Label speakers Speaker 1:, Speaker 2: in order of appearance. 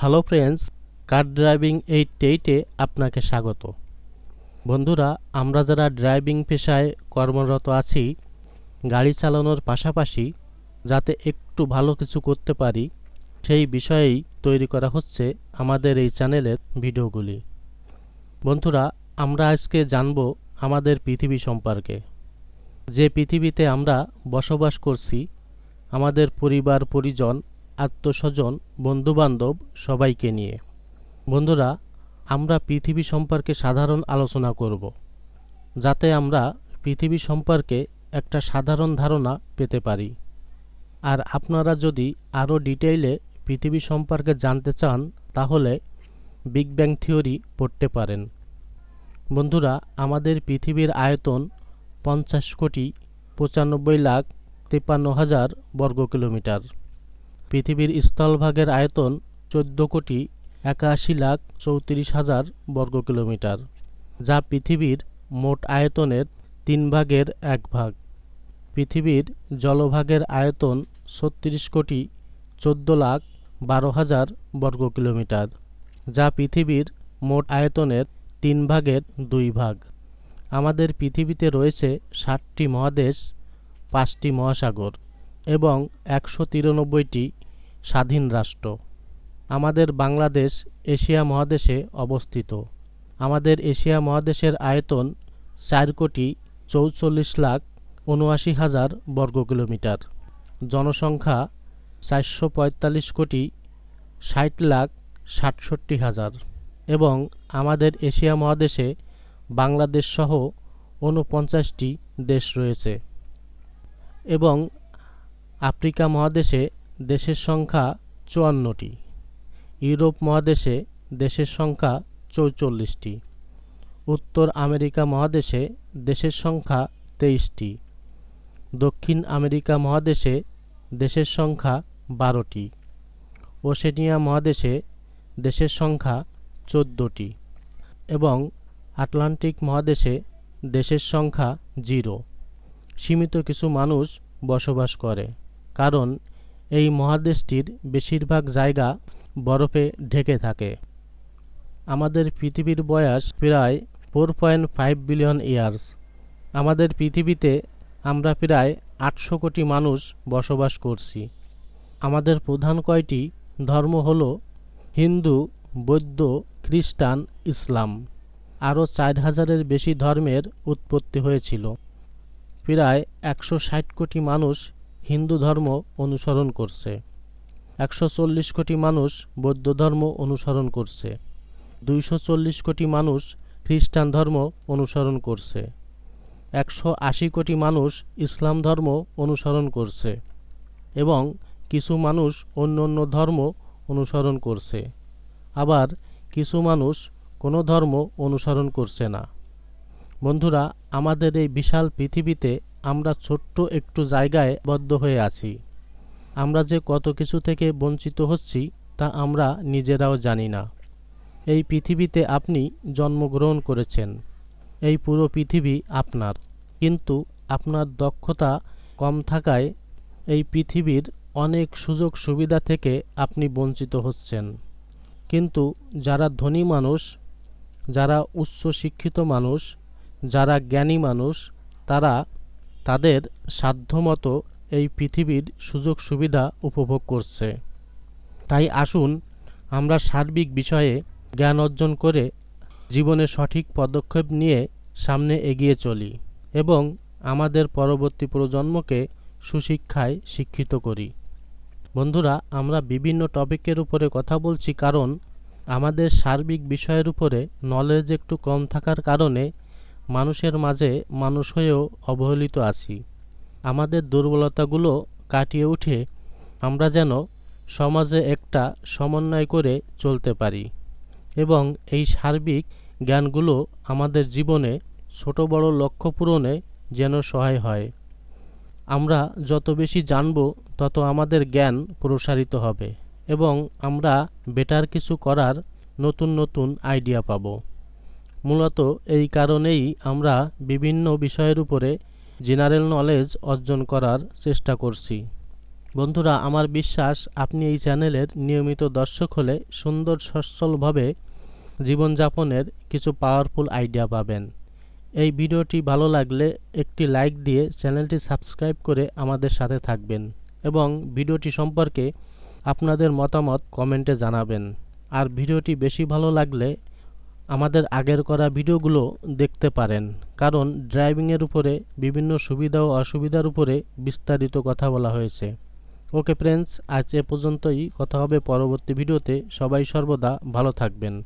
Speaker 1: Hello friends, car driving eight এইটে আপনাকে স্বাগত। বন্ধুরা, আমরা যারা ড্রাইভিং পেশায় কর্মরত আছি, গাড়ি চালানোর পাশাপাশি যাতে একটু ভালো কিছু করতে পারি, সেই বিষয়েই তৈরি করা হচ্ছে আমাদের এই চ্যানেলের ভিডিওগুলি। বন্ধুরা, আমরা আজকে জানব আমাদের পৃথিবী সম্পর্কে। যে পৃথিবীতে আমরা বসবাস করছি, আমাদের পরিবার, পরিজন আত্মস্বজন, বন্ধুবান্ধব সবাইকে নিয়ে। বন্ধুরা, আমরা পৃথিবী সম্পর্কে সাধারণ আলোচনা করব, যাতে আমরা পৃথিবী সম্পর্কে একটা সাধারণ ধারণা পেতে পারি। আর আপনারা যদি আরও ডিটেইলে পৃথিবী সম্পর্কে জানতে চান, তাহলে বিগ ব্যাং থিওরি পড়তে পারেন। বন্ধুরা, আমাদের পৃথিবীর আয়তন পঞ্চাশ কোটি পঁচানব্বই লাখ তিপ্পান্ন হাজার বর্গ কিলোমিটার পৃথিবীর স্থলভাগের আয়তন চোদ্দ কোটি একাশি লাখ চৌত্রিশ হাজার বর্গ কিলোমিটার, যা পৃথিবীর মোট আয়তনের তিন ভাগের এক ভাগ। পৃথিবীর জলভাগের আয়তন ছত্রিশ কোটি চোদ্দ লাখ বারো হাজার বর্গ কিলোমিটার, যা পৃথিবীর মোট আয়তনের তিন ভাগের দুই ভাগ। আমাদের পৃথিবীতে রয়েছে ষাটটি মহাদেশ, পাঁচটি মহাসাগর এবং একশো তিরানব্বইটি স্বাধীন রাষ্ট্র। আমাদের বাংলাদেশ এশিয়া মহাদেশে অবস্থিত। আমাদের এশিয়া মহাদেশের আয়তন চার কোটি চৌচল্লিশ লাখ উনআশি হাজার বর্গ কিলোমিটার। জনসংখ্যা চারশো পঁয়তাল্লিশ কোটি ষাট লাখ সাতষট্টি হাজার। এবং আমাদের এশিয়া মহাদেশে বাংলাদেশ সহ ঊনপঞ্চাশটি দেশ রয়েছে। এবং আফ্রিকা মহাদেশে দেশের সংখ্যা চুয়ান্নটি। ইউরোপ মহাদেশে দেশের সংখ্যা চৌচল্লিশটি। উত্তর আমেরিকা মহাদেশে দেশের সংখ্যা তেইশটি। দক্ষিণ আমেরিকা মহাদেশে দেশের সংখ্যা বারোটি। ওশেনিয়া মহাদেশে দেশের সংখ্যা চোদ্দোটি। এবং আটলান্টিক মহাদেশে দেশের সংখ্যা জিরো। সীমিত কিছু মানুষ বসবাস করে। কারণ এই মহাদেশটির বেশিরভাগ জায়গা বরফে ঢেকে থাকে। আমাদের পৃথিবীর বয়স প্রায় four point five billion years আমাদের পৃথিবীতে আমরা প্রায় আটশো কোটি মানুষ বসবাস করছি। আমাদের প্রধান কয়টি ধর্ম হল হিন্দু, বৌদ্ধ, খ্রিস্টান, ইসলাম। আরও চার হাজারের বেশি ধর্মের উৎপত্তি হয়েছিল। প্রায় একশো ষাট কোটি মানুষ হিন্দু ধর্ম অনুসরণ করছে। একশো চল্লিশ কোটি মানুষ বৌদ্ধ ধর্ম অনুসরণ করছে। দুইশো চল্লিশ কোটি মানুষ খ্রিস্টান ধর্ম অনুসরণ করছে। একশো আশি কোটি মানুষ ইসলাম ধর্ম অনুসরণ করছে এবং কিছু মানুষ অন্য অন্য ধর্ম অনুসরণ করছে। আবার কিছু মানুষ কোনো ধর্ম অনুসরণ করছে না। বন্ধুরা, আমাদের এই বিশাল পৃথিবীতে আমরা ছোট্ট একটু জায়গায় বদ্ধ হয়ে আছি। আমরা যে কত কিছু থেকে বঞ্চিত হচ্ছি, তা আমরা নিজেরাও জানি না। এই পৃথিবীতে আপনি জন্মগ্রহণ করেছেন। এই পুরো পৃথিবী আপনার। কিন্তু আপনার দক্ষতা কম থাকায় এই পৃথিবীর অনেক সুযোগ সুবিধা থেকে আপনি বঞ্চিত হচ্ছেন। কিন্তু যারা ধনী মানুষ, যারা উচ্চ শিক্ষিত মানুষ, যারা জ্ঞানী মানুষ, তারা তাদের সাধ্যমতো এই পৃথিবীর সুযোগ সুবিধা উপভোগ করছে। তাই আসুন আমরা সার্বিক বিষয়ে জ্ঞান অর্জন করে জীবনে সঠিক পদক্ষেপ নিয়ে সামনে এগিয়ে চলি এবং আমাদের পরবর্তী প্রজন্মকে সুশিক্ষায় শিক্ষিত করি। বন্ধুরা, আমরা বিভিন্ন টপিকের উপরে কথা বলছি কারণ আমাদের সার্বিক বিষয়ের উপরে নলেজ একটু কম থাকার কারণে মানুষের মাঝে মানুষ হয়েও অবহেলিত আছি। আমাদের দুর্বলতাগুলো কাটিয়ে উঠে আমরা যেন সমাজে একটা সমন্বয় করে চলতে পারি এবং এই সার্বিক জ্ঞানগুলো আমাদের জীবনে ছোট বড় লক্ষ্য পূরণে যেন সহায় হয়। আমরা যত বেশি জানব, তত আমাদের জ্ঞান প্রসারিত হবে এবং আমরা বেটার কিছু করার নতুন নতুন আইডিয়া পাব। মূলত এই কারণেই আমরা বিভিন্ন বিষয়ের উপরে জেনারেল নলেজ অর্জন করার চেষ্টা করছি। বন্ধুরা, আমার বিশ্বাস আপনি এই চ্যানেলের নিয়মিত দর্শক হলে সুন্দর সচ্ছলভাবে জীবনযাপনের কিছু পাওয়ারফুল আইডিয়া পাবেন। এই ভিডিওটি ভালো লাগলে একটি লাইক দিয়ে চ্যানেলটি সাবস্ক্রাইব করে আমাদের সাথে থাকবেন এবং ভিডিওটি সম্পর্কে আপনাদের মতামত কমেন্টে জানাবেন। আর ভিডিওটি বেশি ভালো লাগলে আমাদের আগের করা ভিডিওগুলো দেখতে পারেন। কারণ ড্রাইভিংয়ের উপরে বিভিন্ন সুবিধা ও অসুবিধার উপরে বিস্তারিত কথা বলা হয়েছে। ওকে ফ্রেন্ডস, আজ এ পর্যন্তই। কথা হবে পরবর্তী ভিডিওতে। সবাই সর্বদা ভালো থাকবেন।